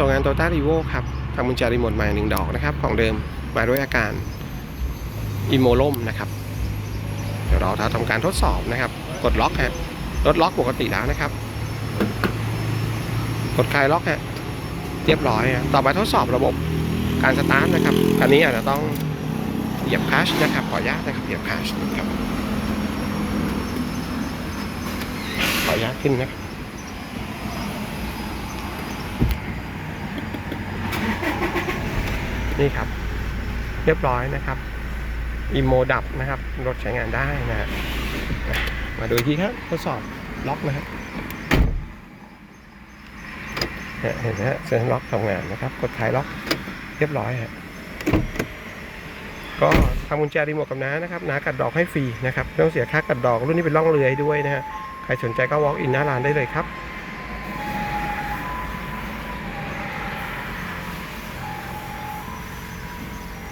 ส่งงานโตต้ารีโวครับทำกุญแจรีโมทใหม่หนึ่งดอกนะครับ ของเดิมมาด้วยอาการอิโมล่มนะครับ เดี๋ยวเราจะทำการทดสอบนะครับ กดล็อกฮะรถล็อกปกติแล้วนะครับ กดคลายล็อกฮะเรียบร้อยฮะต่อไปทดสอบระบบการสตาร์ทนะครับอันนี้อาจจะต้องเหยียบคลัชนะครับขออนุญาตนะครับเหยียบคลัชนะครับขออนุญาตขึ้นนะครับ นี่ครับ เรียบร้อยนะครับอีโมดับนะครับ รถใช้งานได้นะฮะมาดูอีกทีครับทดสอบล็อกนะฮะเนี่ยเห็นไหมฮะเซ็นล็อกทำงานนะครับ กดคลายล็อกเรียบร้อยฮะก็ทำกุญแจรีโมทกับน้านะครับน้ากัดดอกให้ฟรีนะครับไม่ต้องเสียค่ากัดดอกรุ่นนี้เป็นร่องเรือยด้วยนะฮะใครสนใจก็ walk in หน้าร้านได้เลยครับ